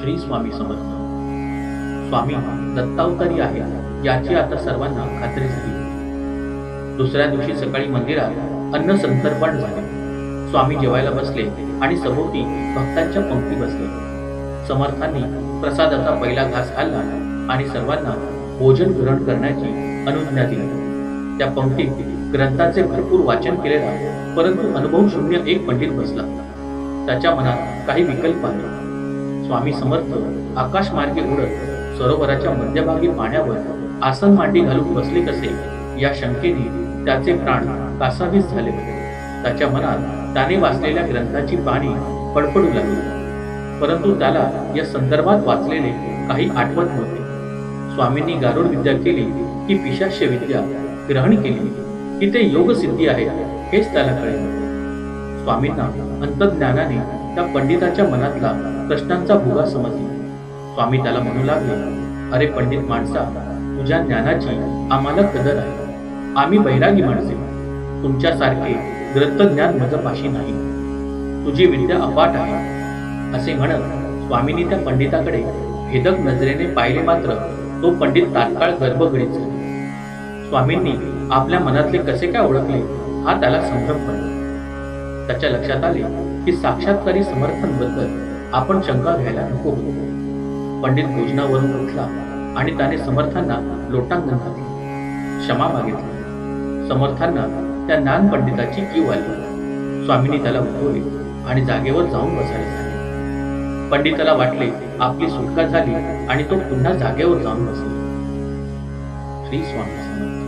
श्री स्वामी समर्थ. स्वामी दत्तावतारी आहे याची आता सर्वांना खात्री झाली. दुसऱ्या दिवशी सकाळी मंदिरात अन्न संतर्पण झाले. स्वामी जेवायला बसले आणि सभोवती भक्तांच्या पंक्ती बसले. समर्थांनी प्रसादाचा पहिला घास खाल्ला आणि सर्वांना भोजन ग्रहण करण्याची अनुज्ञा दिली. त्या पंक्तीत ग्रंथाचे भरपूर वाचन केलेला परंतु अनुभव शून्य एक पंडित बसला. त्याच्या मनात काही विकल्प आले स्वामी समर्थ आकाश मार्गे उडत सरोवराच्या मध्यभागी पाण्यावर आसन मांडी घालून बसले कसे या शंकेने त्याचे प्राण कासावीस झाले होते. त्याच्या मनात त्याने वाचलेल्या ग्रंथाची पाणी पडपडू लागली. परंतु त्याला या संदर्भात वाचलेले काही आठवत नव्हते स्वामींनी गारुड विद्या केली की पिशाच्य विद्या ग्रहण केली की ते योगसिद्धी आहे हेच त्याला कळले. स्वामींना अंतज्ञानाने त्या पंडिताच्या मनातला प्रश्नांचा भुगा समजला. स्वामी त्याला म्हणू लागले अरे पंडित माणसा तुझ्या ज्ञानाची आम्हाला कदर आहे. आम्ही बैरागी माणसे. तुमच्यासारखे ग्रंथज्ञान मजपाशी नाही. तुझी विद्या अपाट आहे. असे म्हणत स्वामींनी त्या पंडिताकडे भेदक नजरेने पाहिले मात्र तो पंडित तात्काळ गर्भगडीत झाला. स्वामींनी आपल्या मनातले कसे काय ओळखले हा त्याला संभ्रम पडला. त्याच्या लक्षात आले की साक्षात्कारी समर्थांबद्दल आपण शंका घ्यायला नको होतो. पंडित भोजनावरून उठला आणि त्याने समर्थांना लोटांगण घातले. क्षमा मागितली. समर्थांना त्या ज्ञान पंडिताची जीव आली. स्वामींनी त्याला उठवले आणि जागेवर जाऊन बसायला सांगितले. पंडिताला वाटले आपली सुटका झाली आणि तो पुन्हा जागेवर जाऊन बसला. श्री स्वामी